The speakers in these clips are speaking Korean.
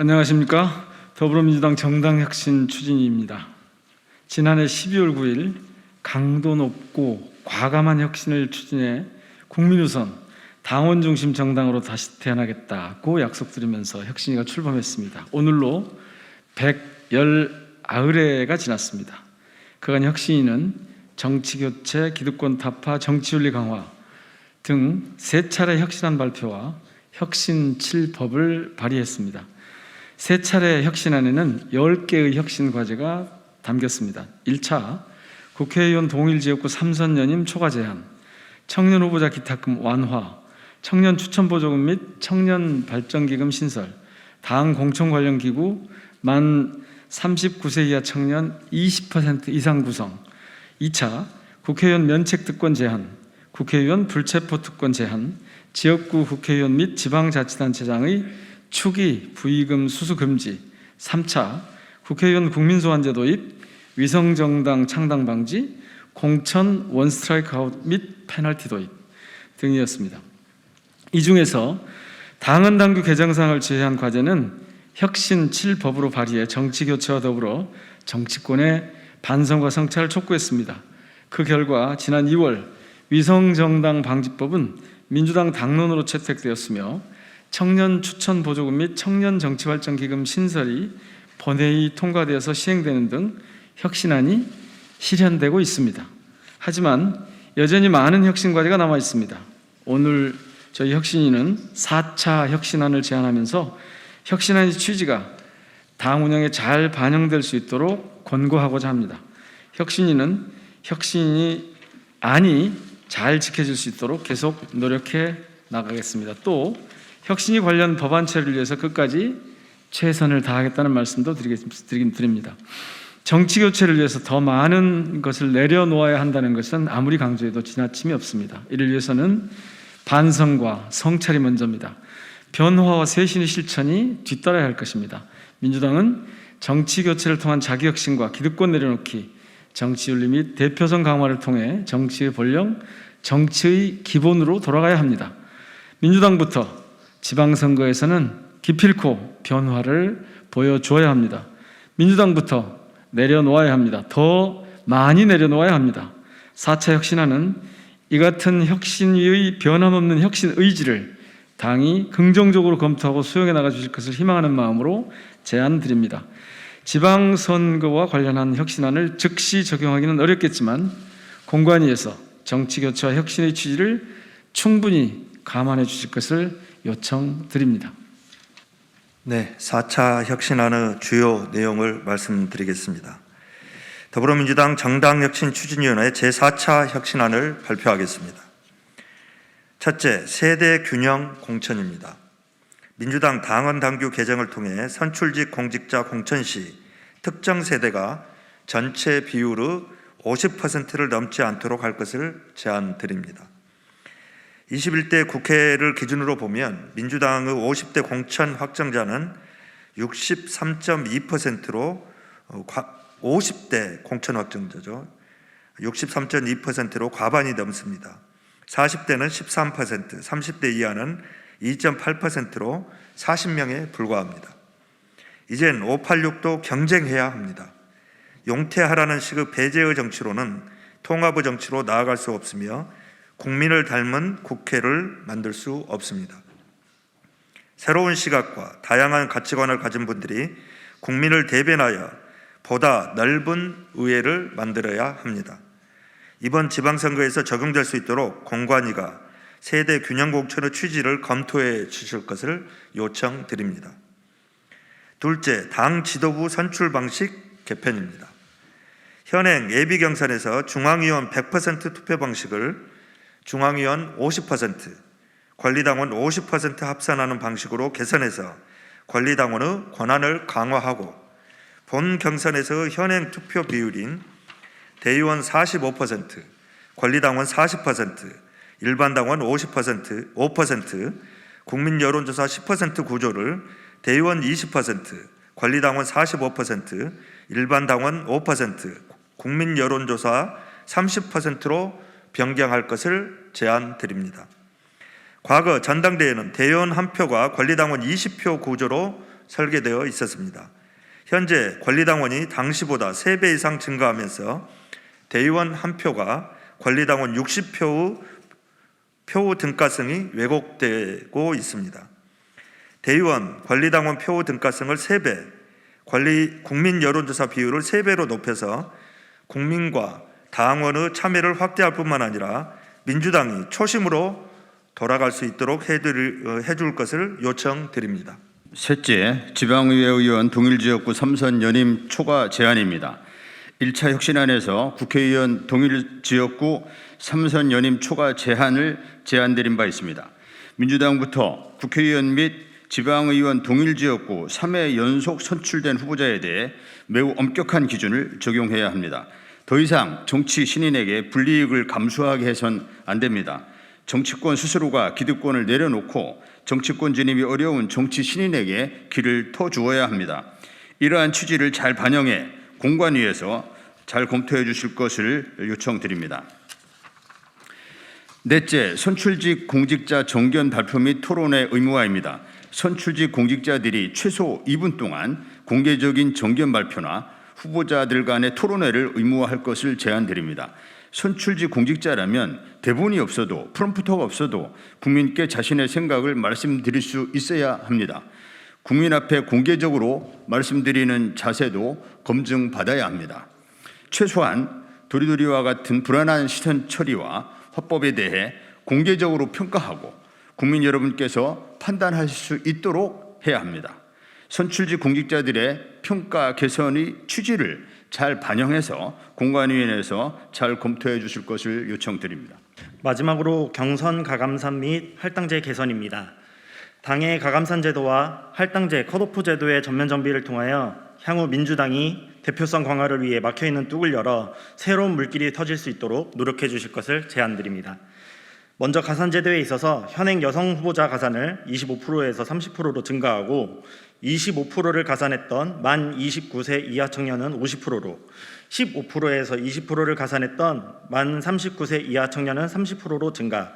안녕하십니까 더불어민주당 정당혁신 추진위입니다. 지난해 12월 9일 강도 높고 과감한 혁신을 추진해 국민우선 당원 중심 정당으로 다시 태어나겠다고 약속드리면서 혁신위가 출범했습니다. 오늘로 119회가 지났습니다. 그간 혁신위는 정치교체, 기득권 타파, 정치윤리 강화 등 세 차례 혁신안 발표와 혁신 7법을 발의했습니다. 세 차례 혁신 안에는 10개의 혁신 과제가 담겼습니다. 1차 국회의원 동일 지역구 3선 연임 초과 제한, 청년 후보자 기탁금 완화, 청년 추천 보조금 및 청년 발전기금 신설, 당 공천 관련 기구 만 39세 이하 청년 20% 이상 구성. 2차 국회의원 면책 특권 제한, 국회의원 불체포 특권 제한, 지역구 국회의원 및 지방자치단체장의 추기 부의금 수수 금지, 3차 국회의원 국민소환제 도입, 위성정당 창당 방지, 공천 원스트라이크 아웃 및 페널티 도입 등이었습니다. 이 중에서 당헌 당규 개정상을 제외한 과제는 혁신 7법으로 발의해 정치 교체와 더불어 정치권의 반성과 성찰을 촉구했습니다. 그 결과 지난 2월 위성정당 방지법은 민주당 당론으로 채택되었으며 청년 추천 보조금 및 청년 정치활동 기금 신설이 본회의 통과되어서 시행되는 등 혁신안이 실현되고 있습니다. 하지만 여전히 많은 혁신 과제가 남아 있습니다. 오늘 저희 혁신위는 4차 혁신안을 제안하면서 혁신안의 취지가 당 운영에 잘 반영될 수 있도록 권고하고자 합니다. 혁신위는 혁신이 안이 잘 지켜질 수 있도록 계속 노력해 나가겠습니다. 또 혁신이 관련 법안 처리를 위해서 끝까지 최선을 다하겠다는 말씀도 드리긴 드립니다. 정치 교체를 위해서 더 많은 것을 내려놓아야 한다는 것은 아무리 강조해도 지나침이 없습니다. 이를 위해서는 반성과 성찰이 먼저입니다. 변화와 쇄신의 실천이 뒤따라야 할 것입니다. 민주당은 정치 교체를 통한 자기 혁신과 기득권 내려놓기, 정치 윤리 및 대표성 강화를 통해 정치의 본령, 정치의 기본으로 돌아가야 합니다. 민주당부터 지방선거에서는 기필코 변화를 보여줘야 합니다. 민주당부터 내려놓아야 합니다. 더 많이 내려놓아야 합니다. 4차 혁신안은 이 같은 혁신위의 변함없는 혁신 의지를 당이 긍정적으로 검토하고 수용해 나가 주실 것을 희망하는 마음으로 제안 드립니다. 지방선거와 관련한 혁신안을 즉시 적용하기는 어렵겠지만 공관위에서 정치교체와 혁신의 취지를 충분히 감안해 주실 것을 요청드립니다. 네, 4차 혁신안의 주요 내용을 말씀드리겠습니다. 더불어민주당 정당혁신 추진위원회 제4차 혁신안을 발표하겠습니다. 첫째, 세대 균형 공천입니다. 민주당 당헌 당규 개정을 통해 선출직 공직자 공천 시 특정 세대가 전체 비율의 50%를 넘지 않도록 할 것을 제안드립니다. 21대 국회를 기준으로 보면 민주당의 50대 공천 확정자는 63.2%로 50대 공천 확정자죠. 63.2%로 과반이 넘습니다. 40대는 13%, 30대 이하는 2.8%로 40명에 불과합니다. 이젠 586도 경쟁해야 합니다. 용퇴하라는 식의 배제의 정치로는 통합의 정치로 나아갈 수 없으며 국민을 닮은 국회를 만들 수 없습니다. 새로운 시각과 다양한 가치관을 가진 분들이 국민을 대변하여 보다 넓은 의회를 만들어야 합니다. 이번 지방선거에서 적용될 수 있도록 공관위가 세대 균형 공천의 취지를 검토해 주실 것을 요청드립니다. 둘째, 당 지도부 선출 방식 개편입니다. 현행 예비 경선에서 중앙위원 100% 투표 방식을 중앙위원 50%, 권리당원 50% 합산하는 방식으로 개선해서 권리당원의 권한을 강화하고 본 경선에서 현행 투표 비율인 대의원 45%, 권리당원 40%, 일반당원 50%, 5%, 국민 여론조사 10% 구조를 대의원 20%, 권리당원 45%, 일반당원 5%, 국민 여론조사 30%로 변경할 것을 제안 드립니다. 과거 전당대회는 대의원 한 표가 권리당원 20표 구조로 설계되어 있었습니다. 현재 권리당원이 당시보다 3배 이상 증가하면서 대의원 한 표가 권리당원 60표의 표 등가성이 왜곡되고 있습니다. 대의원 권리당원 표 등가성을 3배, 권리 국민 여론조사 비율을 3배로 높여서 국민과 당원의 참여를 확대할 뿐만 아니라 민주당이 초심으로 돌아갈 수 있도록 해드릴, 어, 해줄 것을 요청드립니다. 셋째, 지방의회 의원 동일 지역구 3선 연임 초과 제한입니다. 1차 혁신안에서 국회의원 동일 지역구 3선 연임 초과 제한을 제안드린 바 있습니다. 민주당부터 국회의원 및 지방의원 동일 지역구 3회 연속 선출된 후보자에 대해 매우 엄격한 기준을 적용해야 합니다. 더 이상 정치 신인에게 불이익을 감수하게 해선 안 됩니다. 정치권 스스로가 기득권을 내려놓고 정치권 진입이 어려운 정치 신인에게 길을 터주어야 합니다. 이러한 취지를 잘 반영해 공관위에서 잘 검토해 주실 것을 요청드립니다. 넷째, 선출직 공직자 정견 발표 및 토론의 의무화입니다. 선출직 공직자들이 최소 2분 동안 공개적인 정견 발표나 후보자들 간의 토론회를 의무화할 것을 제안드립니다. 선출직 공직자라면 대본이 없어도 프롬프터가 없어도 국민께 자신의 생각을 말씀드릴 수 있어야 합니다. 국민 앞에 공개적으로 말씀드리는 자세도 검증받아야 합니다. 최소한 도리도리와 같은 불안한 시선 처리와 화법에 대해 공개적으로 평가하고 국민 여러분께서 판단하실 수 있도록 해야 합니다. 선출직 공직자들의 평가 개선의 취지를 잘 반영해서 공관위원회에서 잘 검토해 주실 것을 요청드립니다. 마지막으로 경선 가감산 및 할당제 개선입니다. 당의 가감산 제도와 할당제 컷오프 제도의 전면 정비를 통하여 향후 민주당이 대표성 강화를 위해 막혀 있는 뚝을 열어 새로운 물길이 터질 수 있도록 노력해 주실 것을 제안드립니다. 먼저 가산 제도에 있어서 현행 여성 후보자 가산을 25%에서 30%로 증가하고 25%를 가산했던 만 29세 이하 청년은 50%로 15%에서 20%를 가산했던 만 39세 이하 청년은 30%로 증가.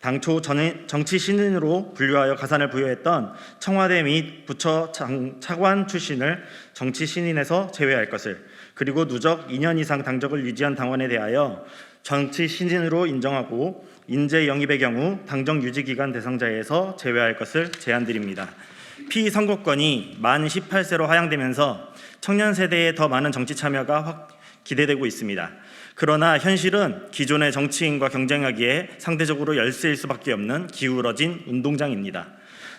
당초 전- 정치 신인으로 분류하여 가산을 부여했던 청와대 및 부처 장- 차관 출신을 정치 신인에서 제외할 것을 그리고 누적 2년 이상 당적을 유지한 당원에 대하여 정치 신인으로 인정하고 인재 영입의 경우 당적 유지 기간 대상자에서 제외할 것을 제안드립니다. 피선거권이 만 18세로 하향되면서 청년 세대에 더 많은 정치 참여가 확 기대되고 있습니다. 그러나 현실은 기존의 정치인과 경쟁하기에 상대적으로 열세일 수밖에 없는 기울어진 운동장입니다.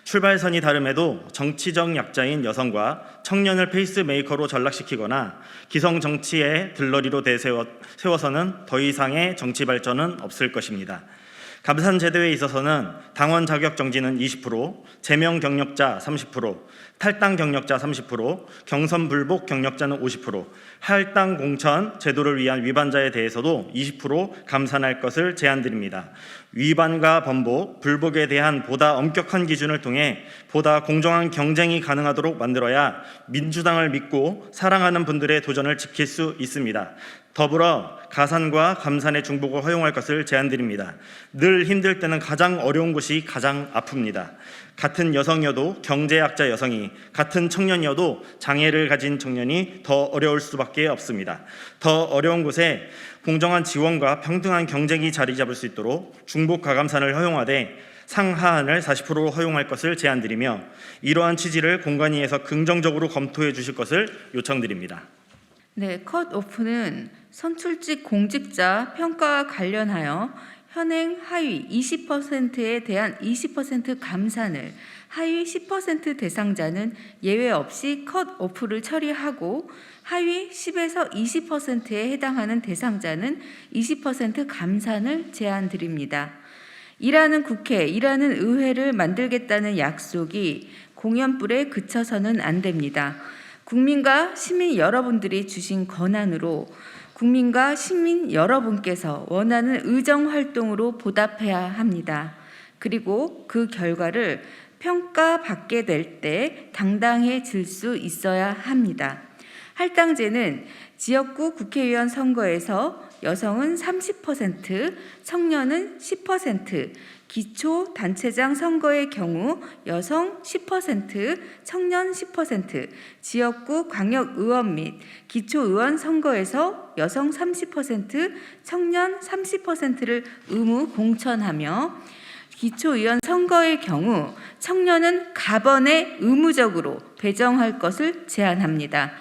출발선이 다름에도 정치적 약자인 여성과 청년을 페이스메이커로 전락시키거나 기성 정치의 들러리로 대세워서는 더 이상의 정치 발전은 없을 것입니다. 감산 제도에 있어서는 당원 자격 정지는 20%, 제명 경력자 30%, 탈당 경력자 30%, 경선 불복 경력자는 50%, 할당 공천 제도를 위한 위반자에 대해서도 20% 감산할 것을 제안드립니다. 위반과 번복, 불복에 대한 보다 엄격한 기준을 통해 보다 공정한 경쟁이 가능하도록 만들어야 민주당을 믿고 사랑하는 분들의 도전을 지킬 수 있습니다. 더불어 가산과 감산의 중복을 허용할 것을 제안드립니다. 늘 힘들 때는 가장 어려운 것이 가장 아픕니다. 같은 여성이어도 경제약자 여성이, 같은 청년이어도 장애를 가진 청년이 더 어려울 수밖에 없습니다. 더 어려운 곳에 공정한 지원과 평등한 경쟁이 자리 잡을 수 있도록 중복 가감산을 허용하되 상하한을 40%로 허용할 것을 제안드리며 이러한 취지를 공관위에서 긍정적으로 검토해 주실 것을 요청드립니다. 네, 컷 오프는 선출직 공직자 평가와 관련하여 현행 하위 20%에 대한 20% 감산을 하위 10% 대상자는 예외 없이 컷 오프를 처리하고 하위 10에서 20%에 해당하는 대상자는 20% 감산을 제안 드립니다. 일하는 국회, 일하는 의회를 만들겠다는 약속이 공연불에 그쳐서는 안 됩니다. 국민과 시민 여러분들이 주신 권한으로 국민과 시민 여러분께서 원하는 의정 활동으로 보답해야 합니다. 그리고 그 결과를 평가받게 될 때 당당해질 수 있어야 합니다. 할당제는 지역구 국회의원 선거에서 여성은 30%, 청년은 10%, 기초 단체장 선거의 경우 여성 10%, 청년 10%, 지역구 광역 의원 및 기초 의원 선거에서 여성 30%, 청년 30%를 의무 공천하며 기초 의원 선거의 경우 청년은 가번에 의무적으로 배정할 것을 제안합니다.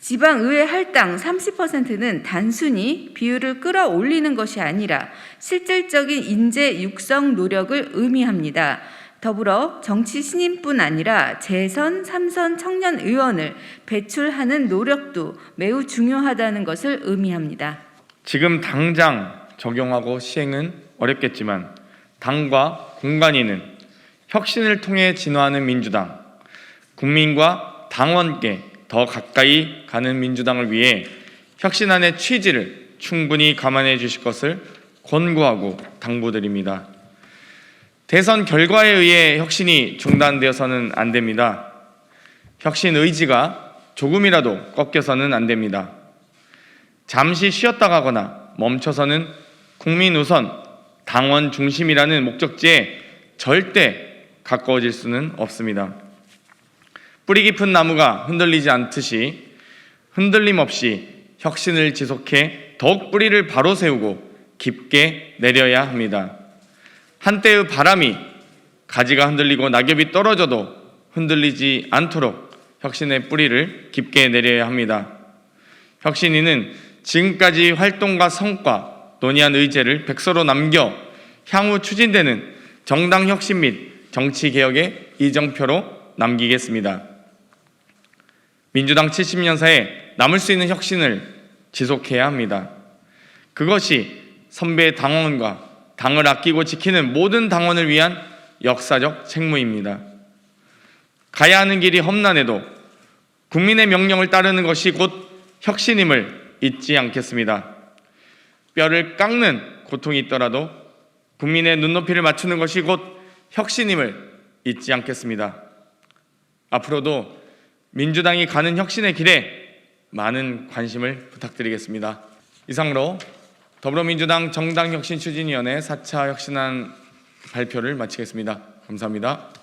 지방의회 할당 30%는 단순히 비율을 끌어올리는 것이 아니라 실질적인 인재 육성 노력을 의미합니다. 더불어 정치 신인뿐 아니라 재선, 삼선 청년 의원을 배출하는 노력도 매우 중요하다는 것을 의미합니다. 지금 당장 적용하고 시행은 어렵겠지만 당과 공간이는 혁신을 통해 진화하는 민주당, 국민과 당원께 더 가까이 가는 민주당을 위해 혁신안의 취지를 충분히 감안해 주실 것을 권고하고 당부드립니다. 대선 결과에 의해 혁신이 중단되어서는 안 됩니다. 혁신 의지가 조금이라도 꺾여서는 안 됩니다. 잠시 쉬었다 가거나 멈춰서는 국민 우선 당원 중심이라는 목적지에 절대 가까워질 수는 없습니다. 뿌리 깊은 나무가 흔들리지 않듯이 흔들림 없이 혁신을 지속해 더욱 뿌리를 바로 세우고 깊게 내려야 합니다. 한때의 바람이 가지가 흔들리고 낙엽이 떨어져도 흔들리지 않도록 혁신의 뿌리를 깊게 내려야 합니다. 혁신위는 지금까지 활동과 성과, 논의한 의제를 백서로 남겨 향후 추진되는 정당 혁신 및 정치 개혁의 이정표로 남기겠습니다. 민주당 70년사에 남을 수 있는 혁신을 지속해야 합니다. 그것이 선배 당원과 당을 아끼고 지키는 모든 당원을 위한 역사적 책무입니다. 가야 하는 길이 험난해도 국민의 명령을 따르는 것이 곧 혁신임을 잊지 않겠습니다. 뼈를 깎는 고통이 있더라도 국민의 눈높이를 맞추는 것이 곧 혁신임을 잊지 않겠습니다. 앞으로도 민주당이 가는 혁신의 길에 많은 관심을 부탁드리겠습니다. 이상으로 더불어민주당 정당혁신추진위원회 4차 혁신안 발표를 마치겠습니다. 감사합니다.